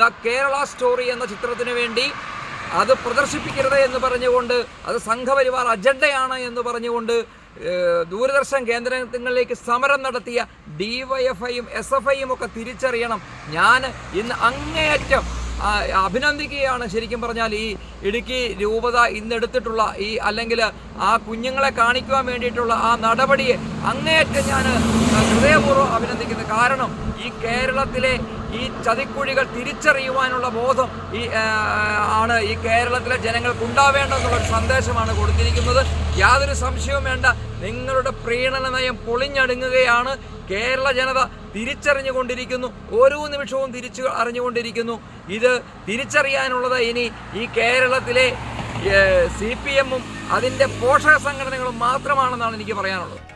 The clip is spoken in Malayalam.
ദ കേരള സ്റ്റോറി എന്ന ചിത്രത്തിന് വേണ്ടി അത് പ്രദർശിപ്പിക്കരുത് എന്ന് പറഞ്ഞുകൊണ്ട് അത് സംഘപരിവാർ അജണ്ടയാണ് എന്ന് പറഞ്ഞുകൊണ്ട് ദൂരദർശൻ കേന്ദ്രങ്ങളിലേക്ക് സമരം നടത്തിയ ഡി വൈ എഫ് ഐയും എസ് എഫ് ഐയും ഒക്കെ തിരിച്ചറിയണം. ഞാൻ ഇന്ന് അങ്ങേയറ്റം അഭിനന്ദിക്കുകയാണ് ശരിക്കും പറഞ്ഞാൽ ഈ ഇടുക്കി രൂപത ഇന്നെടുത്തിട്ടുള്ള ഈ അല്ലെങ്കിൽ ആ കുഞ്ഞുങ്ങളെ കാണിക്കുവാൻ വേണ്ടിയിട്ടുള്ള ആ നടപടിയെ അങ്ങേയറ്റം ഞാൻ ഹൃദയപൂർവം അഭിനന്ദിക്കുന്നു. കാരണം ഈ കേരളത്തിലെ ഈ ചതിക്കുഴികൾ തിരിച്ചറിയുവാനുള്ള ബോധം ഈ ആണ് ഈ കേരളത്തിലെ ജനങ്ങൾക്ക് ഉണ്ടാവേണ്ടെന്നുള്ളൊരു സന്ദേശമാണ് കൊടുത്തിരിക്കുന്നത്. യാതൊരു സംശയവും വേണ്ട. നിങ്ങളുടെ പ്രീണന നയം പൊളിഞ്ഞടുങ്ങുകയാണ്. കേരള ജനത തിരിച്ചറിഞ്ഞുകൊണ്ടിരിക്കുന്നു. ഓരോ നിമിഷവും തിരിച്ചു അറിഞ്ഞുകൊണ്ടിരിക്കുന്നു. ഇത് തിരിച്ചറിയാനുള്ളത് ഇനി ഈ കേരളത്തിലെ സി പി എമ്മും അതിന്റെ പോഷക സംഘടനകളും മാത്രമാണെന്നാണ് എനിക്ക് പറയാനുള്ളത്.